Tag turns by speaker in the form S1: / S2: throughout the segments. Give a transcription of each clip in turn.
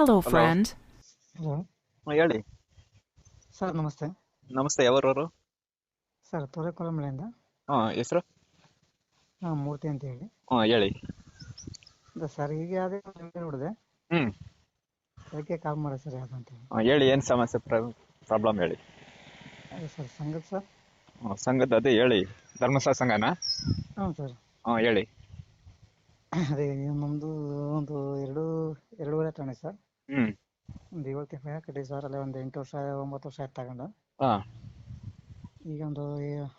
S1: Hello, friend.
S2: Hello
S3: ಹೇಳಿ.
S2: Sir ನಮಸ್ತೆ.
S3: ನಮಸ್ತೆ ಯಾವೂರವರು?
S2: ಸರ್ ತೊರೆಕೊಳಮಳೆಯಿಂದ
S3: ಹಾಂ ಹೆಸರು?
S2: ಹಾಂ ಮೂರ್ತಿ ಅಂತ ಹೇಳಿ.
S3: ಹಾಂ ಹೇಳಿ.
S2: ಅದೇ ಸರ್ ಈಗ ಯಾವುದೇ ನಿಮಗೆ ನೋಡಿದೆ?
S3: ಹ್ಞೂ
S2: ಅದಕ್ಕೆ ಕಾಲ್ ಮಾಡಿ ಸರ್ ಯಾವುದು ಅಂತ ಹೇಳಿ.
S3: ಹಾಂ ಹೇಳಿ ಏನು ಸಮಸ್ಯೆ ಪ್ರಾಬ್ಲಮ್ ಹೇಳಿ.
S2: ಅದೇ ಸರ್ ಸಂಗತ್ ಸರ್?
S3: ಹಾಂ ಸಂಘದ ಅದೇ ಹೇಳಿ. ಧರ್ಮಸ್ಥಳ ಸಂಘನಾ?
S2: ಹ್ಞೂ ಸರ್.
S3: ಹಾಂ ಹೇಳಿ.
S2: ಅದೇ ನಮ್ಮದು ಒಂದು ಎರಡು ಎರಡೂವರೆ ಠಾಣೆ ಸರ್.
S3: ಹ್ಞೂ
S2: ಒಂದು ಏಳು ತಿಂಗಳ ಕಟ್ಟಿ ಸರ್ ಅಲ್ಲೇ ಒಂದು ಎಂಟು ವರ್ಷ ಒಂಬತ್ತು ವರ್ಷ ಆಯ್ತು ತಗೊಂಡು.
S3: ಹಾಂ
S2: ಈಗ ಒಂದು ಏ-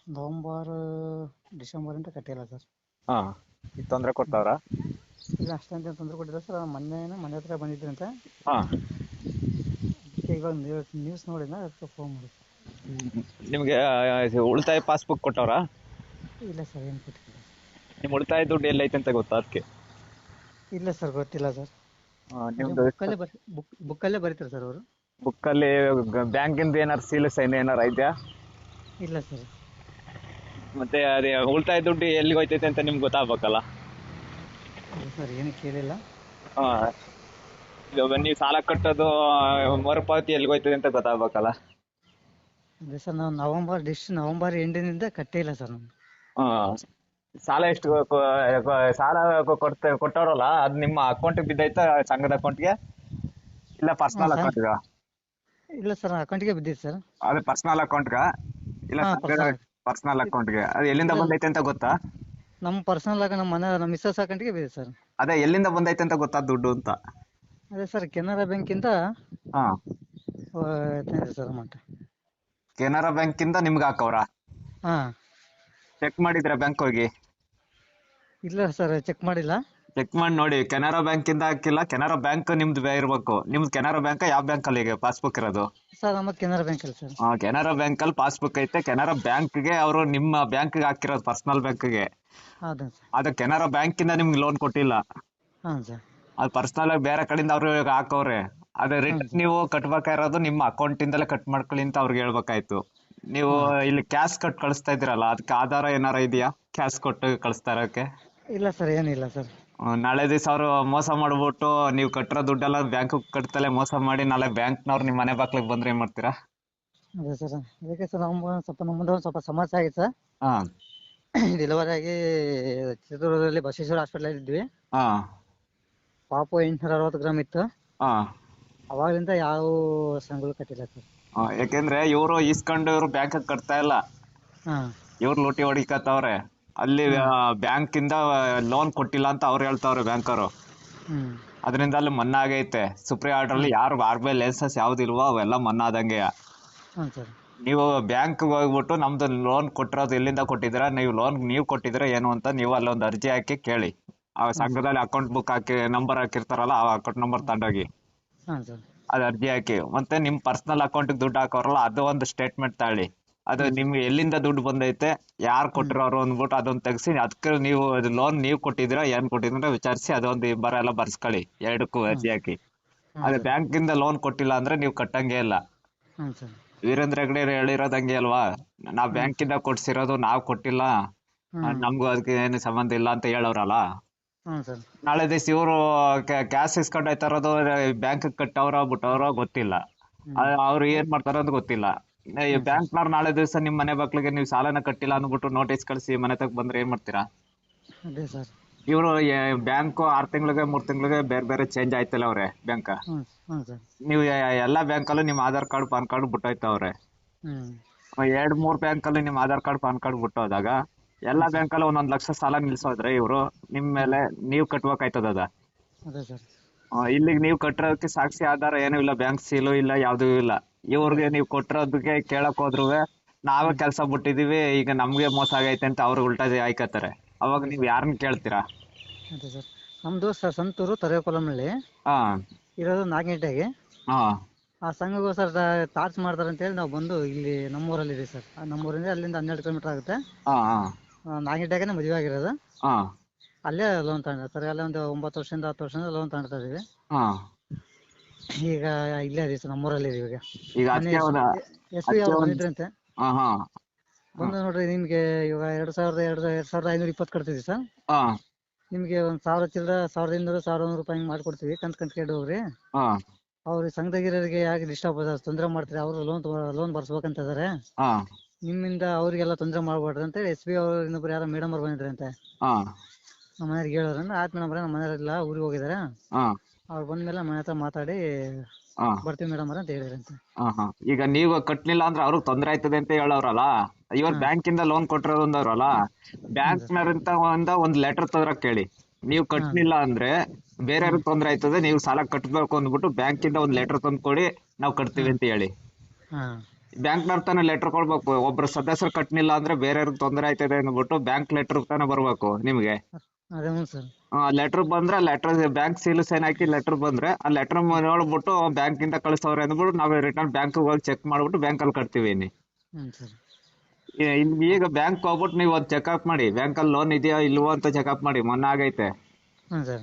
S2: ಡಿಸೆಂಬರ್ ಅಂತ ಕಟ್ಟಿಲ್ಲ ಸರ್.
S3: ಹಾಂ ಈಗ ತೊಂದರೆ ಕೊಡ್ತಾವ್ರಾ
S2: ಇಲ್ಲ ಅಷ್ಟೇ ತೊಂದರೆ ಕೊಟ್ಟಿಲ್ಲ ಸರ್. ಮೊನ್ನೆ ಮನೆ ಹತ್ರ ಬಂದಿದ್ರಂತೆ
S3: ಹಾ
S2: ಅದಕ್ಕೆ ಇವಾಗ ನ್ಯೂಸ್ ನೋಡಿದ್ನ ಅದಕ್ಕೆ ಫೋನ್ ಮಾಡಿ
S3: ನಿಮಗೆ ಉಳಿತಾಯ ಪಾಸ್ಬುಕ್ ಕೊಟ್ಟವ್ರಾ?
S2: ಇಲ್ಲ ಸರ್ ಏನು ಕೊಟ್ಟಿಲ್ಲ.
S3: ನಿಮ್ಮ ಉಳಿತಾಯ ದುಡ್ಡು ಎಲ್ಲೈತೆ ಅಂತ ಗೊತ್ತಾ ಅದಕ್ಕೆ?
S2: ಇಲ್ಲ ಸರ್ ಗೊತ್ತಿಲ್ಲ ಸರ್. ಬುಕ್ಕಲ್ಲೇ ಬರ್ ಬುಕ್ಕಲ್ಲೇ ಬರೀತಾರೆ ಸರ್ ಅವರು?
S3: ಬುಕ್ಕಲ್ಲಿ ಬ್ಯಾಂಕಿಂದ ಏನಾರು ಸೀಲ್ ಸೈನ್ ಏನಾರು ಐತ್ಯಾ
S2: ಇಲ್ಲ ಸರ್
S3: ಮತ್ತೆ ಅದೇ ಉಳಿತಾಯ ದುಡ್ಡು ಎಲ್ಲಿಗೆ ಹೋಯ್ತೈತೆ ಅಂತ ನಿಮ್ಗೆ ಗೊತ್ತಾಗ್ಬೇಕಲ್ಲ?
S2: ಸರ್ ಏನು ಕೇಳಿಲ್ಲ.
S3: ಹಾಂ. ಇವಾಗ ನೀವು ಸಾಲ ಕಟ್ಟೋದು ಮರುಪಾವತಿ ಎಲ್ಲಿಗೆ ಹೋಯ್ತದೆ ಅಂತ ಗೊತ್ತಾಗ್ಬೇಕಲ್ಲ?
S2: ಅದೇ ಸರ್ ನಾವು ನವಂಬರ್ ಡಿಶ್ ನವಂಬರ್ ಎಂಡಿನಿಂದ ಕಟ್ಟೇ ಇಲ್ಲ ಸರ್ ನಾನು.
S3: ಹಾಂ. ಸಾಲ ಎಷ್ಟು ಸಾಲ ಕೊಡ್ತ ಕೊಟ್ಟವ್ರಲ್ಲ ಅದು ನಿಮ್ಮ ಅಕೌಂಟಿಗೆ ಬಿದ್ದೈತಾ ಸಂಘದ ಅಕೌಂಟ್ಗೆ ಇಲ್ಲ ಪರ್ಸನಲ್ ಅಕೌಂಟ್.
S2: ಇಲ್ಲ ಸರ್ ಅಕೌಂಟಿಗೆ ಬಿದ್ದೈತೆ ಸರ್
S3: ಅದೇ ಪರ್ಸನಲ್ ಅಕೌಂಟ್ಗ ಇಲ್ಲ ಪರ್ಸನಲ್ಗೆ. ಅಕೌಂಟ್ಗೆ ಅದು ಎಲ್ಲಿಂದ ಬಂದೈತೆ ಅಂತ ಗೊತ್ತಾ?
S2: ನಮ್ಮ ಪರ್ಸನಲ್ ಆಗ ನಮ್ಮ ಮನೆ ನಮ್ಮ ಮಿಸ್ಸಸ್ ಅಕೌಂಟ್ಗೆ ಬಿದ್ದಿದೆ ಸರ್
S3: ಅದೇ ಎಲ್ಲಿಂದ ಬಂದೈತೆ ಅಂತ ಗೊತ್ತಾ ದುಡ್ಡು ಅಂತ?
S2: ಅದೇ ಸರ್ ಕೆನರಾ ಬ್ಯಾಂಕಿಂದ
S3: ಹಾಂ.
S2: ತಂದಿದೆ ಸರ್ ಅಮೌಂಟ್
S3: ಕೆನರಾ ಬ್ಯಾಂಕಿಂದ ನಿಮ್ಗೆ ಹಾಕವ್ರಾ?
S2: ಹಾ.
S3: ಚೆಕ್ ಮಾಡಿದ್ರ ಬ್ಯಾಂಕ್ ಹೋಗಿ?
S2: ಇಲ್ಲ ಸರ್ ಚೆಕ್ ಮಾಡಿಲ್ಲ.
S3: ಚೆಕ್ ಮಾಡಿ ನೋಡಿ ಕೆನರಾ ಬ್ಯಾಂಕ್ ಇಂದ ಹಾಕಿಲ್ಲ ಕೆನರಾ ಬ್ಯಾಂಕ್ ನಿಮ್ದು ಇರಬೇಕು ಇರ್ಬೇಕು. ನಿಮ್ದು ಕೆನರಾ ಬ್ಯಾಂಕ್ ಯಾವ ಬ್ಯಾಂಕಲ್ಲಿ ಈಗ ಪಾಸ್ಬುಕ್ ಇರೋದು?
S2: ಸರ್ ನಮ್ಮ ಕೆನರಾ ಬ್ಯಾಂಕಲ್ಲಿ ಸರ್.
S3: ಆ, ಕೆನರಾ ಬ್ಯಾಂಕಲ್ಲಿ ಪಾಸ್ಬುಕ್ ಐತೆ. ಕೆನರಾ ಬ್ಯಾಂಕ್ಗೆ ಅವರು ನಿಮ್ಮ ಬ್ಯಾಂಕ್ಗೆ ಹಾಕಿರೋದು ಪರ್ಸನಲ್ ಬ್ಯಾಂಕ್ಗೆ.
S2: ಸರ್.
S3: ಅದು ಕೆನರಾ ಬ್ಯಾಂಕ್ ಇಂದ ನಿಮ್ಗೆ ಲೋನ್ ಕೊಟ್ಟಿಲ್ಲ.
S2: ಹಾಂ ಸರ್.
S3: ಅದು ಪರ್ಸನಲ್ ಆಗಿ ಬೇರೆ ಕಡೆಯಿಂದ ಅವರು ಹಾಕೋರೆ ಅದೇ ರಿಟರ್ನ್ ನೀವು ಕಟ್ಬೇಕಾಗಿರೋದು ನಿಮ್ಮ ಅಕೌಂಟ್ ಇಂದಲೇ ಕಟ್ ಮಾಡ್ಕೊಳ್ಳಿ ಅಂತ ಅವ್ರಿಗೆ ಹೇಳ್ಬೇಕಾಯ್ತು. ನೀವು ಇಲ್ಲಿ ಕ್ಯಾಶ್ ಕಟ್ ಕಳಿಸ್ತಾ ಇದ್ದೀರಲ್ಲ ಅದಕ್ಕೆ ಆಧಾರ ಏನಾರ ಇದೆಯಾ? ಕ್ಯಾಶ್ ಕೊಟ್ಟು ಕಳಿಸ್ತಾ ಇರೋಕ್ಕೆ?
S2: ಇಲ್ಲ ಸರ್ ಏನಿಲ್ಲ ಸರ್.
S3: ನಾಳೆ ದಿವಸ ಅವರು ಮೋಸ ಮಾಡ್ಬಿಟ್ಟು ನೀವು ಕಟ್ಟಿರೋ ದುಡ್ಡೆಲ್ಲ ಬ್ಯಾಂಕ್ ಕಟ್ತಲೇ ಮೋಸ ಮಾಡಿ ನಾಳೆ ಬ್ಯಾಂಕ್ನವ್ರು ನಿಮ್ಮ ಮನೆ ಬಾಗ್ಲಿಗೆ ಬಂದ್ರೆ ಏನ್ ಮಾಡ್ತೀರಾ?
S2: ಅದೇ ಸರ್ ಅದಕ್ಕೆ ಸರ್ ನಮ್ಮ ಸ್ವಲ್ಪ ನಮ್ಮದು ಒಂದು ಸ್ವಲ್ಪ ಸಮಸ್ಯೆ ಆಗಿತ್ತು ಸರ್.
S3: ಹಾ.
S2: ಡೆಲಿವರಿ ಆಗಿ ಚಿತ್ರದುರ್ಗದಲ್ಲಿ ಬಸವೇಶ್ವರ ಹಾಸ್ಪಿಟಲ್ ಇದ್ವಿ.
S3: ಹಾ.
S2: ಪಾಪು ಎಂಟ್ನೂರ ಅರವತ್ತು ಗ್ರಾಮ್ ಇತ್ತು.
S3: ಹಾ.
S2: ಅವಾಗಲಿಂದ ಯಾವ ಸಂಘಗಳು ಕಟ್ಟಿಲ್ಲ ಸರ್.
S3: ಯಾಕೆಂದ್ರೆ ಇವರು ಇಸ್ಕೊಂಡು ಇವರು ಬ್ಯಾಂಕ್ ಕಟ್ತಾ ಇಲ್ಲ.
S2: ಹಾಂ.
S3: ಇವ್ರು ಲೂಟಿ ಹೊಡಿಕತ್ತವ್ರೆ. ಅಲ್ಲಿ ಬ್ಯಾಂಕ್ ಇಂದ ಲೋನ್ ಕೊಟ್ಟಿಲ್ಲ ಅಂತ ಅವ್ರು ಹೇಳ್ತಾವ್ರೆ ಬ್ಯಾಂಕ್
S2: ಅವರು
S3: ಅದರಿಂದ ಅಲ್ಲಿ ಮನ್ನಾ ಆಗೈತೆ ಸುಪ್ರೀಂ ಆರ್ಡರ್ ಅಲ್ಲಿ ಯಾರು ಆರ್ ಬಿ ಐ ಲೈಸೆನ್ಸ್ ಯಾವ್ದಿಲ್ವೋ ಅವೆಲ್ಲ ಮನ್ನಾ ಆದಂಗೆ ನೀವು ಬ್ಯಾಂಕ್ ಹೋಗ್ಬಿಟ್ಟು ನಮ್ದು ಲೋನ್ ಕೊಟ್ಟಿರೋದು ಎಲ್ಲಿಂದ ಕೊಟ್ಟಿದ್ರ ನೀವು ಲೋನ್ ನೀವು ಕೊಟ್ಟಿದ್ರೆ ಏನು ಅಂತ ನೀವು ಅಲ್ಲೊಂದು ಅರ್ಜಿ ಹಾಕಿ ಕೇಳಿ. ಆ ಸಂಘದಲ್ಲಿ ಅಕೌಂಟ್ ಬುಕ್ ಹಾಕಿ ನಂಬರ್ ಹಾಕಿರ್ತಾರಲ್ಲ ಆ ಅಕೌಂಟ್ ನಂಬರ್ ತಗೊಂಡೋಗಿ. ಅದು ಅರ್ಜಿ ಹಾಕಿ. ಮತ್ತೆ ನಿಮ್ ಪರ್ಸನಲ್ ಅಕೌಂಟ್ ದುಡ್ಡು ಹಾಕೋರಲ್ಲ ಅದು ಒಂದು ಸ್ಟೇಟ್ಮೆಂಟ್ ತಾಳಿ. ಅದು ನಿಮ್ಗೆ ಎಲ್ಲಿಂದ ದುಡ್ಡು ಬಂದೈತೆ ಯಾರು ಕೊಟ್ಟಿರೋರು ಅಂದ್ಬಿಟ್ಟು ಅದೊಂದು ತೆಗ್ಸಿ ಅದಕ್ಕೆ ನೀವು ಲೋನ್ ನೀವು ಕೊಟ್ಟಿದ್ದೀರಾ ಏನ್ ಕೊಟ್ಟಿದ್ದೀರಾ ವಿಚಾರಿಸಿ ಅದೊಂದು ಇಬ್ಬರ ಎಲ್ಲ ಬರ್ಸ್ಕೊಳ್ಳಿ ಎರಡಕ್ಕೂ ಅರ್ಜಿ ಹಾಕಿ. ಅದೇ ಬ್ಯಾಂಕಿಂದ ಲೋನ್ ಕೊಟ್ಟಿಲ್ಲ ಅಂದ್ರೆ ನೀವು ಕಟ್ಟಂಗೆ ಇಲ್ಲ. ವೀರೇಂದ್ರ ಹೆಗ್ಡೆ ಹೇಳಿರೋದಂಗೆ ಅಲ್ವಾ? ನಾವ್ ಬ್ಯಾಂಕಿಂದ ಕೊಡ್ಸಿರೋದು ನಾವ್ ಕೊಟ್ಟಿಲ್ಲ. ನಮ್ಗೂ ಅದಕ್ಕೆ ಏನು ಸಂಬಂಧ ಇಲ್ಲ ಅಂತ ಹೇಳೋರಲ್ಲ? ನಾಳೆ ದಿವಸ ಇವರು ಕ್ಯಾಶ್ ಇಸ್ಕೊಂಡ್ ಬ್ಯಾಂಕ್ ಕಟ್ಟವ್ರ ಬಿಟ್ಟವ್ರ ಗೊತ್ತಿಲ್ಲ. ಅವ್ರು ಏನ್ ಮಾಡ್ತಾರೋ ಅಂತ ಗೊತ್ತಿಲ್ಲ. ಈ ಬ್ಯಾಂಕ್ನವ್ರು ನಾಳೆ ದಿವಸ ನಿಮ್ ಮನೆ ಬಾಗ್ಲಿಗೆ ನೀವು ಸಾಲನ ಕಟ್ಟಿಲ್ಲ ಅನ್ಬಿಟ್ಟು ನೋಟಿಸ್ ಕಳಿಸಿ ಮನೆ ತಗ ಬಂದ್ರೆ ಏನ್ ಮಾಡ್ತೀರಾ?
S2: ಅದೇ ಸರ್
S3: ಇವರು ಬ್ಯಾಂಕ್ ಆರ್ ತಿಂಗಳಿಗೆ ಮೂರ್ ತಿಂಗಳಿಗೆ ಬೇರೆ ಬೇರೆ ಚೇಂಜ್ ಆಯ್ತಲ್ಲ ಅವ್ರೆ ಬ್ಯಾಂಕ್
S2: ಹ್ಮ್ ಹ್ಮ್ ಸರ್
S3: ನೀವು ಎ- ಎಲ್ಲಾ ಬ್ಯಾಂಕಲ್ಲೂ ನಿಮ್ ಆಧಾರ್ ಕಾರ್ಡ್ ಪಾನ್ ಕಾರ್ಡ್ ಬಿಟ್ಟೋಯ್ತ
S2: ಅವ್ರೆ.
S3: ಎರಡ್ ಮೂರ್ ಬ್ಯಾಂಕಲ್ಲಿ ನಿಮ್ ಆಧಾರ್ ಕಾರ್ಡ್ ಪಾನ್ ಕಾರ್ಡ್ ಬಿಟ್ಟೋದಾಗ ಎಲ್ಲಾ ಬ್ಯಾಂಕಲ್ಲೂ ಒಂದೊಂದ್ ಲಕ್ಷ ಸಾಲ ನಿಲ್ಸೋದ್ರೆ ಇವರು ನಿಮ್ ಮೇಲೆ ನೀವ್ ಕಟ್ಬೇಕಾಯ್ತದ ಅದ.
S2: ಅದೇ ಸರ್
S3: ಇಲ್ಲಿಗೆ ನೀವು ಕಟ್ಟಿರೋದಕ್ಕೆ ಸಾಕ್ಷಿ ಆಧಾರ ಏನೂ ಇಲ್ಲ ಬ್ಯಾಂಕ್ ಸೀಲು ಇಲ್ಲ ಯಾವ್ದೂ ಇಲ್ಲ. ಇವ್ರಿಗೆ ನೀವು ಕೊಟ್ಟಿರೋದಕ್ಕೆ ಕೇಳಕ್ ಹೋದ್ರು ನಾವೇ ಕೆಲಸ ಬಿಟ್ಟಿದೀವಿ ಈಗ ನಮ್ಗೆ ಮೋಸ ಆಗೈತೆ ಅಂತ ಅವ್ರು ಉಲ್ಟಾ ಆಯ್ಕತ್ತಾರೆ ಅವಾಗ ನೀವ್ ಯಾರನ್ನ ಕೇಳ್ತೀರಾ?
S2: ಅದೇ ಸರ್. ನಮ್ಮದು ಸರ್ ಸಂತೂರು ತರೇಕೊಲಮಳ್ಳಿ
S3: ಹಾ.
S2: ಇರೋದು ನಾಗೇಟೆಗೆ.
S3: ಹಾ.
S2: ಆ ಸಂಘಗೂ ಸರ್ ಟಾರ್ಚ್ ಮಾಡ್ತಾರೆ ಅಂತೇಳಿ ನಾವು ಬಂದು ಇಲ್ಲಿ ನಮ್ಮೂರಲ್ಲಿ ಇದೆ ಸರ್ ನಮ್ಮೂರಿಂದ ಅಲ್ಲಿಂದ ಹನ್ನೆರಡು ಕಿಲೋಮೀಟರ್ ಆಗುತ್ತೆ.
S3: ಹಾ ಹಾ.
S2: ನಾಗೇಟೆಗೆ ಮದುವೆ ಆಗಿರೋದು.
S3: ಹಾ.
S2: ಅಲ್ಲೇ ಲೋನ್ ತಗೊಂಡಿರ್ತಾರೆ ಸರ್ ಅಲ್ಲೇ ಒಂದು ಒಂಬತ್ತು ವರ್ಷದಿಂದ ಹತ್ತು ವರ್ಷದಿಂದ ಲೋನ್ ತಗೊಳ್ತಾ ಇದೀವಿ
S3: ಹಾ.
S2: ಈಗ ಇಲ್ಲೇ ಇದೀವಿ ಸರ್ ನಮ್ಮೂರಲ್ಲಿ ಇದೀವಿ ಈಗ.
S3: ಈಗ ಅದಕ್ಕೆ
S2: ಎಸ್ ಪಿ ಅವ್ರು ಬಂದಿದ್ರಂತೆ
S3: ಹಾ ಹಾ.
S2: ಬಂದು ನೋಡ್ರಿ ನಿಮ್ಗೆ ಇವಾಗ ಎರಡ್ ಸಾವಿರದ ಎರಡು ಎರಡ್ ಸಾವಿರದ ಐನೂರ ಇಪ್ಪತ್ತು ಕಟ್ತಿದ್ವಿ ಸರ್
S3: ಹಾ.
S2: ಒಂದ್ ಒಂದು ಸಾವಿರ ಚಿಲ್ಲರ ಸಾವಿರದ ಇನ್ನೂರು ಸಾವಿರದ ಒಂದ್ ರೂಪಾಯಿ ಹಿಂಗೆ ಮಾಡ್ಕೊಡ್ತೀವಿ ಕಂತ್ ಕಂತ್ ಕೇಳಿ ಹೋಗ್ರಿ
S3: ಹಾ.
S2: ಅವ್ರಿಗೆ ಸಂಘದಾಗಿರೋರಿಗೆ ಯಾಕೆ ಡಿಸ್ಟರ್ಬ್ ತೊಂದರೆ ಮಾಡ್ತಾರೆ? ಅವರು ಲೋನ್ ಲೋನ್ ಬರ್ಸ್ಬೇಕಂತ ಇದಾರೆ
S3: ಹಾ.
S2: ನಿಮ್ಮಿಂದ ಅವ್ರಿಗೆಲ್ಲ ತೊಂದರೆ ಮಾಡ್ಬಾರ್ದಂತ ಅಂತೇಳಿ ಎಸ್ ಬಿ ಅವ್ರು ಇನ್ನೊಬ್ರು ಯಾರೋ ಮೇಡಮ್ ಅವ್ರು ಬಂದಿದ್ರಂತೆ.
S3: ಹಾ.
S2: ನಮ್ಮ ಮನೆಯವ್ರಿಗೆ ಹೇಳೋದ್ರಿಂದ ಆಯ್ತು ಮೇಡಮ್ ನಮ್ಮ ಮನೆಯವರೆಲ್ಲ ಊರಿಗೆ ಹೋಗಿದ್ದಾರೆ
S3: ಹಾ.
S2: ಅವ್ರು ಬಂದ್ಮೇಲೆ ಮನೆ ಹತ್ರ ಮಾತಾಡಿ
S3: ಹಾ.
S2: ಬರ್ತೀವಿ ಮೇಡಮ್ ಅವ್ರೆ ಅಂತ ಹೇಳಿದ್ರಂತೆ.
S3: ಹಾ ಹಾ. ಈಗ ನೀವು ಕಟ್ಲಿಲ್ಲ ಅಂದ್ರೆ ಅವ್ರಿಗೆ ತೊಂದ್ರೆ ಆಯ್ತದೆ ಅಂತ ಹೇಳೋರಲ್ಲ ಇವಾಗ ಬ್ಯಾಂಕ್ ಇಂದ ಲೋನ್ ಕೊಟ್ಟಿರೋದು ಅಂದವ್ರಲ್ಲ? ಬ್ಯಾಂಕ್ ನವರಿಂದ ಒಂದ ಒಂದ್ ಲೆಟರ್ ತದ್ರ ಕೇಳಿ. ನೀವು ಕಟ್ಲಿಲ್ಲ ಅಂದ್ರೆ ಬೇರೆಯವ್ರಿಗೆ ತೊಂದ್ರೆ ಆಯ್ತದೆ ನೀವು ಸಾಲ ಕಟ್ಬೇಕು ಅಂದ್ಬಿಟ್ಟು ಬ್ಯಾಂಕ್ ಇಂದ ಒಂದ್ ಲೆಟರ್ ತಂದು ಕೊಡಿ ನಾವು ಕಟ್ತೀವಿ ಅಂತ ಹೇಳಿ.
S2: ಹಾ.
S3: ಬ್ಯಾಂಕ್ನವ್ರ ತಾನೇ ಲೆಟರ್ ಕೊಡ್ಬೇಕು ಒಬ್ರು ಸದಸ್ಯರು ಕಟ್ಲಿಲ್ಲ ಅಂದ್ರೆ ಬೇರೆಯವ್ರಿಗೆ ತೊಂದ್ರೆ ಆಯ್ತದೆ ಅಂದ್ಬಿಟ್ಟು ಬ್ಯಾಂಕ್ ಲೆಟರ್ ತಾನೇ ಬರ್ಬೇಕು ನಿಮ್ಗೆ?
S2: ಅದೇ ಹ್ಞೂ ಸರ್.
S3: ಲೆಟರ್ ಬಂದ್ರೆ ಲೆಟರ್ ಬ್ಯಾಂಕ್ ಸೀಲ್ ಸೈನ್ ಹಾಕಿ ಲೆಟರ್ ಬಂದ್ರೆ ಆ ಲೆಟರ್ ನೋಡ್ಬಿಟ್ಟು ಬ್ಯಾಂಕ್ ಇಂದ ಕಳಿಸವ್ರೆ ಅಂದ್ಬಿಟ್ಟು ನಾವು ರಿಟರ್ನ್ ಬ್ಯಾಂಕ್ ಹೋಗಿ ಚೆಕ್ ಮಾಡ್ಬಿಟ್ಟು ಬ್ಯಾಂಕ್ ಅಲ್ಲಿ ಕಟ್ತೀವಿ ಇನ್ನು.
S2: ಹ್ಞೂ ಸರ್.
S3: ಈ- ಇನ್ ಈಗ ಬ್ಯಾಂಕ್ ಹೋಗ್ಬಿಟ್ಟು ನೀವು ಒಂದು ಚೆಕ್ಅಪ್ ಮಾಡಿ ಬ್ಯಾಂಕ್ ಅಲ್ಲಿ ಲೋನ್ ಇದೆಯಾ ಇಲ್ವೋ ಅಂತ ಚೆಕ್ಅಪ್ ಮಾಡಿ ಮೊನ್ನೆ ಆಗೈತೆ.
S2: ಹ್ಞೂ ಸರ್.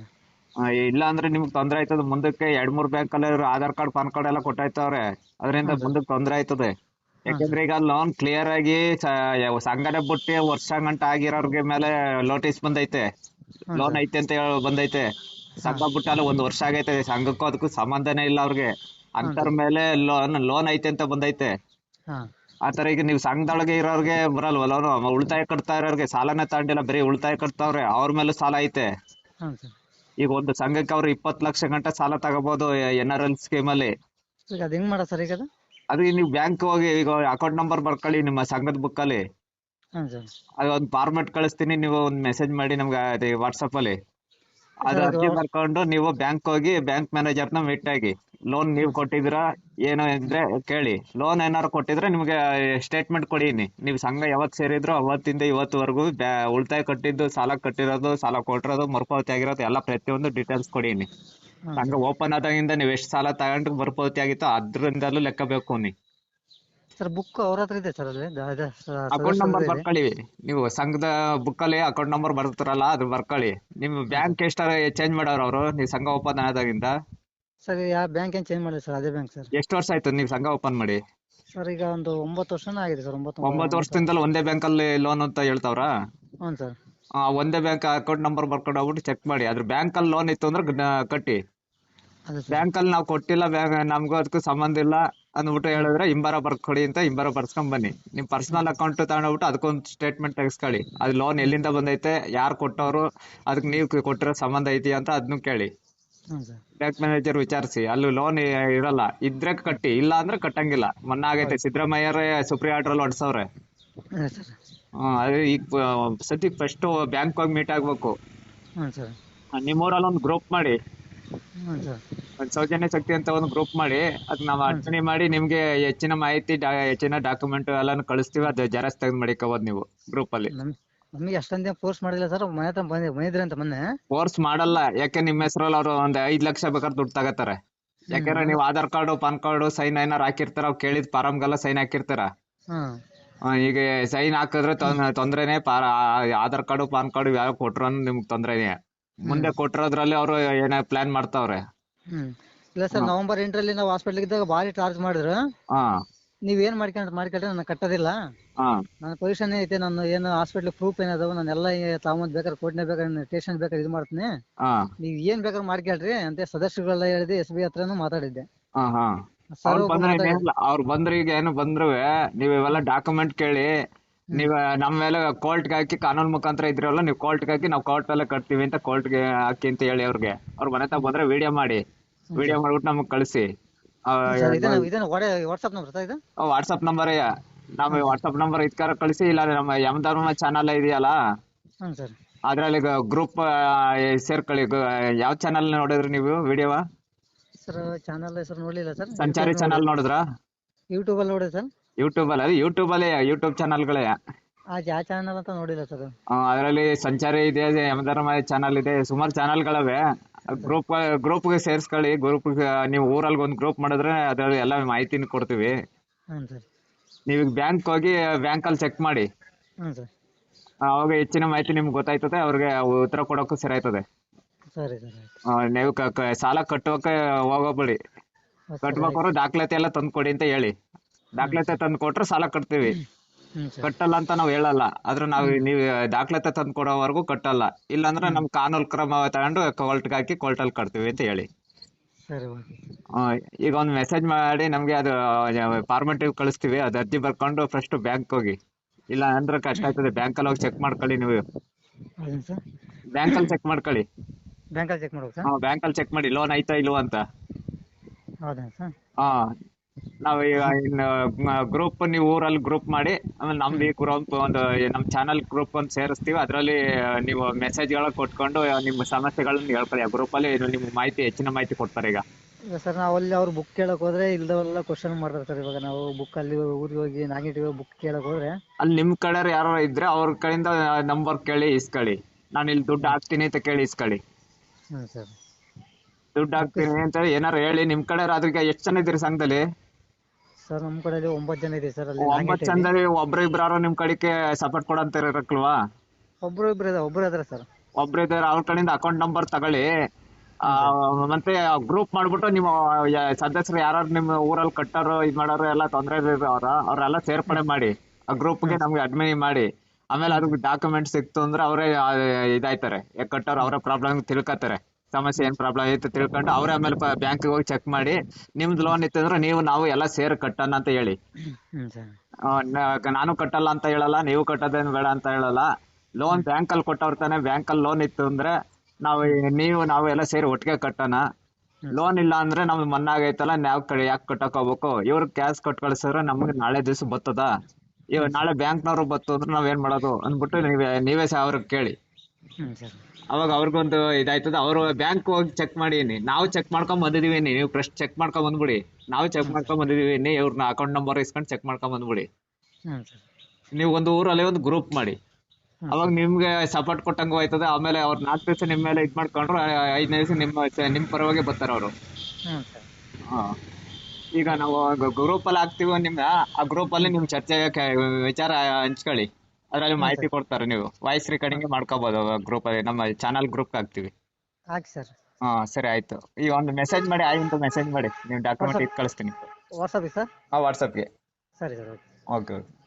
S3: ಆ, ಇಲ್ಲ ಅಂದ್ರೆ ನಿಮ್ಗೆ ತೊಂದರೆ ಆಯ್ತದ ಮುಂದಕ್ಕೆ ಎರಡ್ ಮೂರ್ ಬ್ಯಾಂಕ್ ಅಲ್ಲಿ ಆಧಾರ್ ಕಾರ್ಡ್ ಪಾನ್ ಕಾರ್ಡ್ ಎಲ್ಲ ಕೊಟ್ಟಾಯ್ತವ್ರೆ. ಅದರಿಂದ ಮುಂದಕ್ಕೆ ತೊಂದರೆ ಆಯ್ತದೆ. ಯಾಕಂದ್ರೆ ಈಗ ಲೋನ್ ಕ್ಲಿಯರ್ ಆಗಿ ಸ- ಯಾವ ಸಂಘನೆ ಬಿಟ್ಟು ವರ್ಷ ಗಂಟ ಆಗಿರೋರ್ಗೆ ಮೇಲೆ ನೋಟಿಸ್ ಬಂದೈತೆ. ಲೋನ್ ಐತೆ ಅಂತ ಹೇಳೋ ಬಂದೈತೆ. ಸಂಘ ಬಿಟ್ಟಾಲ ಒಂದ್ ವರ್ಷ ಆಗೈತೆ ಸಂಘಕ್ಕೂ ಅದಕ್ಕೂ ಸಂಬಂಧನೇ ಇಲ್ಲ ಅವ್ರಿಗೆ. ಅಂತರ್ ಮೇಲೆ ಲೋನ್ ಲೋನ್ ಐತೆ ಅಂತ ಬಂದೈತೆ. ಆತರ ಈಗ ನೀವು ಸಂಘದೊಳಗೆ ಇರೋರ್ಗೆ ಬರಲ್ವಲ್ಲ ಅವ್ರು? ಉಳಿತಾಯ ಕಟ್ತಾ ಇರೋರ್ಗೆ ಸಾಲನೇ ತಗೊಂಡಿಲ್ಲ ಬರೀ ಉಳಿತಾಯ ಕಟ್ತಾವ್ರೆ. ಅವ್ರ ಮೇಲೂ ಸಾಲ ಐತೆ. ಈಗ ಒಂದು ಸಂಘಕ್ಕೆ ಅವ್ರು ಇಪ್ಪತ್ತು ಲಕ್ಷ ಗಂಟೆ ಸಾಲ ತಗೋಬಹುದು ಎನ್ ಆರ್ ಎಲ್ ಸ್ಕೀಮ್ ಅಲ್ಲಿ
S2: ಅದು ಹೆಂಗ್ ಮಾಡ ಸರ್ ಈಗ ಅದು?
S3: ಅದು ನೀವು ಬ್ಯಾಂಕ್ ಹೋಗಿ ಈಗ ಅಕೌಂಟ್ ನಂಬರ್ ಬರ್ಕೊಳ್ಳಿ ನಿಮ್ಮ ಸಂಘದ ಬುಕ್ ಅಲ್ಲಿ.
S2: ಹಾಂ ಸರ್
S3: ಅದು ಒಂದು ಫಾರ್ಮೆಟ್ ಕಳಿಸ್ತೀನಿ ನೀವು ಒಂದು ಮೆಸೇಜ್ ಮಾಡಿ ನಮ್ಗೆ ವಾಟ್ಸಪ್ ಅಲ್ಲಿ. ಅದು ಅರ್ಜಿ ಬರ್ಕೊಂಡು ನೀವು ಬ್ಯಾಂಕ್ ಹೋಗಿ ಬ್ಯಾಂಕ್ ಮ್ಯಾನೇಜರ್ನ ಮೀಟ್ ಆಗಿ. ಲೋನ್ ನೀವು ಕೊಟ್ಟಿದ್ದೀರಾ ಏನು ಅಂದ್ರೆ ಕೇಳಿ. ಲೋನ್ ಏನಾರು ಕೊಟ್ಟಿದ್ರೆ ನಿಮ್ಗೆ ಸ್ಟೇಟ್ಮೆಂಟ್ ಕೊಡೀನಿ. ನೀವು ಸಂಘ ಯಾವತ್ತು ಸೇರಿದ್ರು ಅವತ್ತಿಂದ ಇವತ್ತುವರೆಗೂ ಉಳಿತಾಯ ಕಟ್ಟಿದ್ದು ಸಾಲ ಕಟ್ಟಿರೋದು ಸಾಲ ಕೊಟ್ಟಿರೋದು ಮರುಪಾವತಿ ಆಗಿರೋದು ಎಲ್ಲ ಪ್ರತಿಯೊಂದು ಡೀಟೇಲ್ಸ್ ಕೊಡೀನಿ. ಸಂಘ ಓಪನ್ ಆದಾಗಿಂದ ನೀವು ಎಷ್ಟು ಸಾಲ ತಗೊಂಡು ಮರುಪಾವತಿ ಆಗಿತ್ತು ಅದ್ರಿಂದಲೂ ಲೆಕ್ಕ ಬೇಕು ನೀ
S2: ಸರ್ ಬುಕ್ ಅವ್ರ ಹತ್ರ ಇದೆ ಸರ್ ಅದೇ
S3: ಅಕೌಂಟ್ ನಂಬರ್ ಬರ್ಕೊಳ್ಳಿ. ನೀವು ಸಂಘದ ಬುಕ್ ಅಲ್ಲಿ ಅಕೌಂಟ್ ನಂಬರ್ ಬರ್ತಾರಲ್ಲ ಅದು ಬರ್ಕೊಳ್ಳಿ. ನಿಮ್ ಬ್ಯಾಂಕ್ ಎಷ್ಟಾರ ಚೇಂಜ್ ಮಾಡೋರು ಅವರು ನೀವು ಸಂಘ ಓಪನ್ ಆದಾಗಿಂದ?
S2: ಸರ್ ಯಾವ ಬ್ಯಾಂಕ್ ಏನ್ ಚೇಂಜ್ ಮಾಡಿಲ್ಲ ಸರ್ ಅದೇ ಬ್ಯಾಂಕ್ ಸರ್.
S3: ಎಷ್ಟು ವರ್ಷ ಆಯ್ತು ನೀವು ಸಂಘ ಓಪನ್ ಮಾಡಿ?
S2: ಸರ್ ಈಗ ಒಂದು ಒಂಬತ್ತು ವರ್ಷ ಆಗಿದೆ ಸರ್ ಒಂಬತ್ತು
S3: ಒಂಬತ್ತು ವರ್ಷದಿಂದಲೂ ಒಂದೇ ಬ್ಯಾಂಕ್ ಅಲ್ಲಿ ಲೋನ್ ಅಂತ ಹೇಳ್ತಾವ್ರ?
S2: ಹ್ಞೂ ಸರ್.
S3: ಒಂದೇ ಬ್ಯಾಂಕ್ ಅಕೌಂಟ್ ನಂಬರ್ ಬರ್ಕೊಂಡು ಹೋಗ್ಬಿಟ್ಟು ಚೆಕ್ ಮಾಡಿ. ಅದ್ರ ಬ್ಯಾಂಕ್ ಅಲ್ಲಿ ಲೋನ್ ಇತ್ತು ಅಂದ್ರೆ ಕಟ್ಟಿ.
S2: ಅದೇ ಸರ್.
S3: ಬ್ಯಾಂಕ್ ಅಲ್ಲಿ ನಾವು ಕೊಟ್ಟಿಲ್ಲ ಬ್ಯಾಂಕ್ ನಮ್ಗೂ ಅದಕ್ಕೂ ಸಂಬಂಧ ಇಲ್ಲ. ಅಂದ್ಬಿಟ್ಟು ಹೇಳಿದ್ರೆ ಇಂಬಾರ ಬರ್ಕೊಡಿ ಅಂತ ಇಂಬಾರ ಬರ್ಸ್ಕೊಂಡ್ ಬನ್ನಿ. ನಿಮ್ ಪರ್ಸನಲ್ ಅಕೌಂಟ್ ತಗೊಂಡ್ಬಿಟ್ಟು ಅದಕ್ಕೊಂದು ಸ್ಟೇಟ್ಮೆಂಟ್ ತೆಗಿಸ್ಕೊಳ್ಳಿ. ಅದು ಲೋನ್ ಎಲ್ಲಿಂದ ಬಂದೈತೆ ಯಾರು ಕೊಟ್ಟವ್ರು ಅದಕ್ಕೆ ನೀವು ಕೊಟ್ಟಿರೋ ಸಂಬಂಧ ಐತಿ ಅಂತ ಅದನ್ನು ಕೇಳಿ. ಬ್ಯಾಂಕ್ ಮ್ಯಾನೇಜರ್ ವಿಚಾರಿಸಿ ಅಲ್ಲಿ ಲೋನ್ ಇರಲ್ಲ. ಇದ್ರೆ ಕಟ್ಟಿ ಇಲ್ಲ ಅಂದ್ರೆ ಕಟ್ಟಂಗಿಲ್ಲ. ಮೊನ್ನೆ ಆಗೈತೆ ಸಿದ್ದರಾಮಯ್ಯರೇ ಸುಪ್ರೀಂ ಆರ್ಡರ್ ಅಲ್ಲಿ ಹೊಡ್ಸವ್ರೆ
S2: ಅದೇ
S3: ಈಗ ಸದ್ಯಕ್ಕೆ ಫಸ್ಟ್ ಬ್ಯಾಂಕ್ ಹೋಗಿ ಮೀಟ್ ಆಗ್ಬೇಕು.
S2: ನಿಮ್ಮ ಊರಲ್ಲಿ
S3: ನಿಮ್ಮೂರಲ್ಲಿ ಒಂದು ಗ್ರೂಪ್ ಮಾಡಿ. ಒಂದು ಸೌಜನ್ಯ ಶಕ್ತಿ ಅಂತ ಒಂದು ಗ್ರೂಪ್ ಮಾಡಿ ಅದ್ ನಾವು ಅರ್ಚನೆ ಮಾಡಿ ನಿಮ್ಗೆ ಹೆಚ್ಚಿನ ಮಾಹಿತಿ ಡಾ- ಹೆಚ್ಚಿನ ಡಾಕ್ಯುಮೆಂಟ್ ಎಲ್ಲಾನು ಕಳಿಸ್ತೀವಿ ಅದು ಜೆರಾಕ್ಸ್ ತೆಗೆದು ಮಾಡಿಕೋಬೋದು ನೀವು ಗ್ರೂಪ್ ಅಲ್ಲಿ.
S2: ನಮ್ ನಮಗೆ ಅಷ್ಟೊಂದೇನು ಫೋರ್ಸ್ ಮಾಡಿಲ್ಲ ಸರ್ ಮನೆ ಹತ್ರ ಬಂದಿ ಬಂದಿದ್ರಿ ಅಂತ ಮೊನ್ನೆ.
S3: ಫೋರ್ಸ್ ಮಾಡಲ್ಲ ಯಾಕೆ ನಿಮ್ಮ ಹೆಸರಲ್ಲಿ ಅವ್ರು ಒಂದ್ ಐದ್ ಲಕ್ಷ ಬೇಕಾದ್ರೆ ದುಡ್ಡು ತಗತಾರೆ. ಯಾಕಂದ್ರೆ ನೀವು Aadhaar card PAN card sign ಏನಾರು ಹಾಕಿರ್ತಾರ ಅವ್ರು ಕೇಳಿದ ಫಾರಮ್ಗೆಲ್ಲ ಸೈನ್ ಹಾಕಿರ್ತಾರ.
S2: ಹಾಂ.
S3: ಆ, ಈಗ ಸೈನ್ ಹಾಕಿದ್ರೆ ತೊಂದ್- ತೊಂದ್ರೆನೆ ಆಧಾರ್ ಕಾರ್ಡ್ ಪಾನ್ ಕಾರ್ಡ್ ಯಾವ ಕೊಟ್ರು ನಿಮ್ಗೆ ತೊಂದ್ರೆನೆ. ಮುಂದೆ ಕೊಟ್ಟಿರೋದ್ರಲ್ಲಿ ಅವರು ಏನ ಪ್ಲಾನ್ ಮಾಡ್ತಾವ್ರೆ.
S2: ಹ್ಞೂ ಇಲ್ಲ ಸರ್ ನವೆಂಬರ್ ಎಂಟರಲ್ಲಿ ನಾವು ಹಾಸ್ಪಿಟಲ್ ಇದ್ದಾಗ ಭಾರಿ ಚಾರ್ಜ್ ಮಾಡಿದ್ರು.
S3: ಹಾ.
S2: ಏನ್ ಮಾಡ್ಕೊಂಡ್ ಮಾಡ್ಕೊಂಡ್ರೆ ನಾನು ಕಟ್ಟೋದಿಲ್ಲ.
S3: ಹಾ.
S2: ನನ್ನ ಪೊಸಿಷನ್ ಐತೆ ನಾನು ಏನು ಹಾಸ್ಪಿಟ್ಲ್ ಪ್ರೂಫ್ ಏನದಾವ ನಾನು ಎಲ್ಲ ತಾವಂದ್ ಬೇಕಾದ್ರೆ ಕೋರ್ಟ್ನಾಗ ಬೇಕಾದ್ರೆ ಸ್ಟೇಷನ್ ಬೇಕಾದ್ರೆ ಇದು ಮಾಡ್ತೀನಿ.
S3: ಹಾ.
S2: ನೀವು ಏನ್ ಬೇಕಾದ್ರೆ ಮಾಡ್ಕೊಳ್ರಿ ಅಂತ ಸದಸ್ಯರುಗಳೆಲ್ಲ ಹೇಳಿದೆ ಎಸ್ ಬಿ ಹತ್ರನೂ ಮಾತಾಡಿದ್ದೆ.
S3: ಹಾ ಹಾ.
S2: ಸರ್
S3: ಅವ್ರು ಬಂದ್ರೆ
S2: ಮಾತಾಡಿ-
S3: ಅವ್ರು ಬಂದ್ರೆ ಈಗ ಏನು ಬಂದ್ರು ನೀವು ಇವೆಲ್ಲ ಡಾಕ್ಯುಮೆಂಟ್ ಕೇಳಿ ನೀವ್ ನಮ್ ಮೇಲೆ ಕೋರ್ಟ್ಗೆ ಹಾಕಿ ಕಾನೂನು ಮುಖಾಂತರ ಇದ್ರಲ್ಲ ನೀವು ಕೋರ್ಟ್ಗೆ ಹಾಕಿ ನಾವು ಕೋರ್ಟ್ ಅಲ್ಲೇ ಕಟ್ತೀವಿ ಅಂತ ಕೋರ್ಟ್ಗೆ ಹಾಕಿ ಅಂತ ಹೇಳಿ ಅವ್ರಿಗೆ. ಅವ್ರ ಮನೆ ತಗ ಬಂದ್ರೆ ವಿಡಿಯೋ ಮಾಡಿ. ವಿಡಿಯೋ ಮಾಡ್ಬಿಟ್ಟು ನಮಗ್ ಕಳಿಸಿ.
S2: ವಾಟ್ಸಪ್ ನಂಬರ್ ಇದು?
S3: ವಾಟ್ಸಪ್ ನಂಬರ್ ನಮ್ಮ ವಾಟ್ಸಪ್ ನಂಬರ್ ಇದ್ಕಾರ ಕಳಿಸಿ ಇಲ್ಲ ನಮ್ಮ ಯಮ ಧರ್ಮ ಚಾನಲ್ ಇದೆಯಲ್ಲ? ಅದ್ರಲ್ಲಿ ಗ್ರೂಪ್ ಸೇರ್ಕೊಳ್ಳಿ. ಗ- ಯಾವ ಚಾನಲ್ ನೋಡಿದ್ರಿ ನೀವು ವಿಡಿಯೋ
S2: ಸರ್ ಚಾನಲ್ ಹೆಸರು ನೋಡ್ಲಿಲ್ಲ ಸರ್.
S3: ಸಂಚಾರಿ ಚಾನಲ್ ನೋಡಿದ್ರಾ?
S2: ಯೂಟ್ಯೂಬಲ್ಲಿ ನೋಡಿದೆ ಸರ್.
S3: ಯೂಟ್ಯೂಬ್ ಅಲ್ಲಿ ಯೂಟ್ಯೂಬ್ ಅಲ್ಲಿ ಯೂಟ್ಯೂಬ್ ಚಾನಲ್ಗಳೇ
S2: ಆ ಯಾವ ಚಾನಲ್ ಅಂತ ನೋಡಿಲ್ಲ ಸರ್
S3: ಅದರಲ್ಲಿ ಸಂಚಾರಿ ಇದೆ ಯಮಧರ್ಮ ಚಾನಲ್ ಇದೆ ಸುಮಾರು ಚಾನಲ್ಗಳವೆ ಗ್ರೂಪ್ ಗ್ರೂಪ್ಗೆ ಸೇರಿಸ್ಕೊಳ್ಳಿ ಗ್ರೂಪ್ ನೀವು ಊರಲ್ಲಿ ಒಂದು ಗ್ರೂಪ್ ಮಾಡಿದ್ರೆ ಅದರಲ್ಲಿ ಎಲ್ಲ ಮಾಹಿತಿನ ಕೊಡ್ತೀವಿ.
S2: ಹ್ಞೂ ಸರ್
S3: ನೀವು ಬ್ಯಾಂಕ್ ಹೋಗಿ ಬ್ಯಾಂಕಲ್ಲಿ ಚೆಕ್ ಮಾಡಿ.
S2: ಹ್ಞೂ ಸರ್
S3: ಅವಾಗ ಹೆಚ್ಚಿನ ಮಾಹಿತಿ ನಿಮ್ಗೆ ಗೊತ್ತಾಯ್ತದೆ ಅವ್ರಿಗೆ ಉತ್ತರ ಕೊಡೋಕ್ಕೂ ಸರಿ ಆಯ್ತದೆ.
S2: ಸರಿ ಸರ್
S3: ಆ, ನೀವು ಕ- ಕ- ಸಾಲ ಕಟ್ಟೋಕೆ ಹೋಗೋಬೇಡಿ. ಕಟ್ಬೇಕಾದ್ರೆ ದಾಖಲಾತಿ ಎಲ್ಲ ತಂದು ಕೊಡಿ ಅಂತ ಹೇಳಿ. ದಾಖಲಾತಿ ತಂದು ಕೊಟ್ರೆ ಸಾಲ ಕಟ್ತೀವಿ.
S2: ಸರ್.
S3: ಕಟ್ಟಲ್ಲ ಅಂತ ನಾವು ಹೇಳಲ್ಲ. ಆದ್ರೆ ನಾವು ನೀವು ದಾಖಲಾತಿ ತಂದು ಕೊಡೋವರೆಗೂ ಕಟ್ಟಲ್ಲ. ಇಲ್ಲಾಂದ್ರೆ ನಮ್ ಕಾನೂನು ಕ್ರಮ ತಗೊಂಡು ಕೋರ್ಟ್ಗೆ ಹಾಕಿ ಕೋರ್ಟಲ್ಲಿ ಕಟ್ತೀವಿ ಅಂತ ಹೇಳಿ.
S2: ಸರಿ ಓಕೆ.
S3: ಆ, ಈಗ ಒಂದು ಮೆಸೇಜ್ ಮಾಡಿ ನಮ್ಗೆ ಅದು ಫಾರ್ಮೆಟಿವ್ ಕಳಿಸ್ತೀವಿ. ಅದು ಅರ್ಜಿ ಬರ್ಕೊಂಡು ಫಸ್ಟ್ ಬ್ಯಾಂಕ್ ಹೋಗಿ. ಇಲ್ಲ ಅಂದ್ರೆ ಕಷ್ಟ ಆಗ್ತದೆ. ಬ್ಯಾಂಕ್ ಅಲ್ಲಿ ಹೋಗಿ ಚೆಕ್ ಮಾಡ್ಕೊಳ್ಳಿ ನೀವು.
S2: Bank sir?
S3: ಬ್ಯಾಂಕಲ್ಲಿ ಚೆಕ್ ಮಾಡ್ಕೊಳ್ಳಿ.
S2: ಬ್ಯಾಂಕಲ್ಲಿ ಚೆಕ್ ಮಾಡ್ಬೇಕು ಸರ್?
S3: ಬ್ಯಾಂಕಲ್ಲಿ ಚೆಕ್ ಮಾಡಿ. ಲೋನ್ ಐತಾ ಇಲ್ವಾ ಅಂತ.
S2: ಹೌದೇನು ಸರ್?
S3: ಹಾ. ನಾವು ಈಗ ಇನ್ನು ಗ್ರೂಪ್ ನೀವು ಊರಲ್ಲಿ ಗ್ರೂಪ್ ಮಾಡಿ ಆಮೇಲೆ ನಮ್ದು ಈ ಗ್ರೂಪ್ ಒಂದು ನಮ್ ಚಾನಲ್ ಗ್ರೂಪ್ ಒಂದು ಸೇರಿಸ್ತೀವಿ. ಅದರಲ್ಲಿ ನೀವು ಮೆಸೇಜ್ಗಳ ಕೊಟ್ಕೊಂಡು ನಿಮ್ಮ ಸಮಸ್ಯೆಗಳನ್ನ ಹೇಳ್ತಾರೆ. ಆ ಗ್ರೂಪಲ್ಲಿ ನಿಮ್ಗೆ ಮಾಹಿತಿ ಹೆಚ್ಚಿನ ಮಾಹಿತಿ ಕೊಡ್ತಾರೆ ಈಗ.
S2: ಈಗ ಸರ್ ನಾವು ಅಲ್ಲಿ ಅವ್ರು ಬುಕ್ ಕೇಳಕ್ ಹೋದ್ರೆ ಇಲ್ದವೆಲ್ಲ ಕ್ವಶನ್ ಮಾಡ್ತಾರೆ ಸರ್ ಇವಾಗ. ನಾವು ಬುಕ್ ಅಲ್ಲಿ ಊರಿಗೆ ಹೋಗಿ ನಾಗಿಟ್ಟಿಗೆ ಬುಕ್ ಕೇಳಕ್ ಹೋದ್ರೆ.
S3: ಅಲ್ಲಿ ನಿಮ್ ಕಡೆ ಯಾರು ಇದ್ರೆ ಅವ್ರ ಕಡೆಯಿಂದ ನಂಬರ್ ಕೇಳಿ ಇಸ್ಕೊಳ್ಳಿ. ನಾನು ಇಲ್ಲಿ ದುಡ್ಡು ಹಾಕ್ತೀನಿ ಅಂತ ಕೇಳಿ ಇಸ್ಕೊಳ್ಳಿ.
S2: ಸರ್.
S3: ದುಡ್ಡು ಹಾಕ್ತೀನಿ ಅಂತ ಏನಾರು ಹೇಳಿ ನಿಮ್ ಕಡೆ ಈಗ ಎಷ್ಟು ಜನ ಇದ್ದೀರಿ ಸಂಘದಲ್ಲಿ?
S2: ಸರ್ ನಮ್ಮ ಕಡೆಯಲ್ಲಿ ಒಂಬತ್ತು ಜನ ಇದೆ ಸರ್ ಅಲ್ಲಿ
S3: ಒಂಬತ್ತು. ಜನದಲ್ಲಿ ಒಬ್ರು ಇಬ್ರಾರು ನಿಮ್ ಕಡೆಗೆ ಸಪೋರ್ಟ್ ಕೊಡಂತ ಇರಕ್ಲ್ವಾ?
S2: ಒಬ್ರು ಇಬ್ರು ಇದೆ ಒಬ್ರು ಇದಾರೆ ಸರ್.
S3: ಒಬ್ರು ಇದ್ದಾರೆ ಅವ್ರ ಕಡೆಯಿಂದ ಅಕೌಂಟ್ ನಂಬರ್ ತಗೊಳ್ಳಿ. ಆ, ಮತ್ತೆ ಗ್ರೂಪ್ ಮಾಡ್ಬಿಟ್ಟು ನಿಮ್ಮ ಯ- ಸದಸ್ಯರು ಯಾರು ನಿಮ್ಮ ಊರಲ್ಲಿ ಕಟ್ಟೋರು ಇದ್ ಮಾಡೋರು ಎಲ್ಲ ತೊಂದ್ರೆ ಅವ್ರ ಅವರೆಲ್ಲ ಸೇರ್ಪಡೆ ಮಾಡಿ ಆ ಗ್ರೂಪ್ಗೆ ನಮ್ಗೆ ಅಡ್ಮಿನ್ ಮಾಡಿ ಆಮೇಲೆ ಅದಕ್ಕೆ ಡಾಕ್ಯುಮೆಂಟ್ ಸಿಕ್ತು ಅಂದ್ರೆ ಅವರೇ ಇದಾಯ್ತಾರೆ. ಕಟ್ಟೋರು ಅವರ ಪ್ರಾಬ್ಲಮ್ ತಿಳ್ಕೊತಾರೆ. ಸಮಸ್ಯೆ ಏನ್ ಪ್ರಾಬ್ಲಮ್ ಐತೆ ತಿಳ್ಕೊಂಡು ಅವ್ರ ಆಮೇಲೆ ಬ್ಯಾಂಕ್ ಹೋಗಿ ಚೆಕ್ ಮಾಡಿ ನಿಮ್ದು ಲೋನ್ ಇತ್ತು ಅಂದ್ರೆ ನೀವು ನಾವು ಎಲ್ಲ ಸೇರಿ ಕಟ್ಟೋಣ ಅಂತ ಹೇಳಿ. ಆ, ನ- ನಾನು ಕಟ್ಟಲ್ಲ ಅಂತ ಹೇಳಲ್ಲ ನೀವು ಕಟ್ಟೋದೇನು ಬೇಡ ಅಂತ ಹೇಳಲ್ಲ. ಲೋನ್ ಬ್ಯಾಂಕ್ ಅಲ್ಲಿ ಕೊಟ್ಟವ್ರ ತಾನೆ ಬ್ಯಾಂಕಲ್ಲಿ ಲೋನ್ ಇತ್ತು ಅಂದ್ರೆ ನಾವು ನೀವು ನಾವು ಎಲ್ಲ ಸೇರಿ ಒಟ್ಟಿಗೆ ಕಟ್ಟೋಣ. ಲೋನ್ ಇಲ್ಲ ಅಂದ್ರೆ ನಮ್ಗೆ ಮನ್ನಾ ಆಗೈತಲ್ಲ ನಾವ್ ಕಡೆ ಯಾಕೆ ಕಟ್ಟಕ್ ಹೋಗ್ಬೇಕು? ಇವ್ರ ಕ್ಯಾಶ್ ಕೊಟ್ಟು ಕಳ್ಸಿದ್ರೆ ನಮ್ಗೆ ನಾಳೆ ದಿವಸ ಬರ್ತದ ಇವ್ ನಾಳೆ ಬ್ಯಾಂಕ್ನವ್ರು ಬತ್ತು ಅಂದ್ರೆ ನಾವ್ ಏನ್ ಮಾಡೋದು? ಅಂದ್ಬಿಟ್ಟು ನೀವೇ ನೀವೇ ಸಹ ಅವ್ರಿಗೆ ಕೇಳಿ.
S2: ಸರ್.
S3: ಅವಾಗ ಅವ್ರಿಗೊಂದು ಇದಾಯ್ತದ. ಅವರು ಬ್ಯಾಂಕ್ ಹೋಗಿ ಚೆಕ್ ಮಾಡೀನಿ. ನಾವು ಚೆಕ್ ಮಾಡ್ಕೊಂಡ್ ಬಂದಿದೀವಿ ನೀವು ಫಸ್ಟ್ ಚೆಕ್ ಮಾಡ್ಕೊಂಡ್ ಬಂದ್ಬಿಡಿ. ನಾವು ಚೆಕ್ ಮಾಡ್ಕೊಂಡ್ ಬಂದಿದೀವಿ ಇವ್ರನ್ನ ಅಕೌಂಟ್ ನಂಬರ್ ಇಸ್ಕೊಂಡು ಚೆಕ್ ಮಾಡ್ಕೊಂಡ್ ಬಂದ್ಬಿಡಿ. ನೀವು ಒಂದು ಊರಲ್ಲಿ ಒಂದು ಗ್ರೂಪ್ ಮಾಡಿ. ಅವಾಗ ನಿಮ್ಗೆ ಸಪೋರ್ಟ್ ಕೊಟ್ಟಂಗೂ ಆಯ್ತದೆ. ಆಮೇಲೆ ಅವ್ರ ನಾಲ್ಕು ದಿವಸ ನಿಮ್ಮ ಮೇಲೆ ಇದ್ ಮಾಡ್ಕೊಂಡ್ರು ಐದನೇ ದಿವಸ ನಿಮ್ಮ ನಿಮ್ ಪರವಾಗಿ ಬರ್ತಾರೆ ಅವರು. ಈಗ ನಾವು ಗ್ರೂಪ್ ಅಲ್ಲಿ ಹಾಕ್ತಿವಿ ನಿಮ್ಗೆ ಆ ಗ್ರೂಪ್ ಅಲ್ಲಿ ನಿಮ್ ಚರ್ಚೆ ವಿಚಾರ ಹಂಚ್ಕೊಳ್ಳಿ. ಅದ್ರಲ್ಲಿ ಮಾಹಿತಿ ಕೊಡ್ತಾರೆ ನೀವು. ವಾಯ್ಸ್ ರೆಕಾರ್ಡಿಂಗ್ ಮಾಡ್ಕೋಬಹುದು ಗ್ರೂಪ್ ಅಲ್ಲಿ. ನಮ್ಮ ಚಾನಲ್ ಗ್ರೂಪ್ ಹಾಕ್ತಿವಿ.
S2: ಹಾಕಿ ಸರ್.
S3: ಹಾ ಸರಿ ಆಯ್ತು. ಈ ಒಂದು ಮೆಸೇಜ್ ಮಾಡಿ ಆಯ್ತು ಮೆಸೇಜ್ ಮಾಡಿ. ನೀವು ಡಾಕ್ಯುಮೆಂಟ್ ಇದು ಕಳಿಸ್ತೀನಿ.
S2: WhatsApp sir?
S3: ಹಾ ವಾಟ್ಸಪ್ಗೆ
S2: ಸರಿ ಸರ್
S3: ಓಕೆ. ಓಕೆ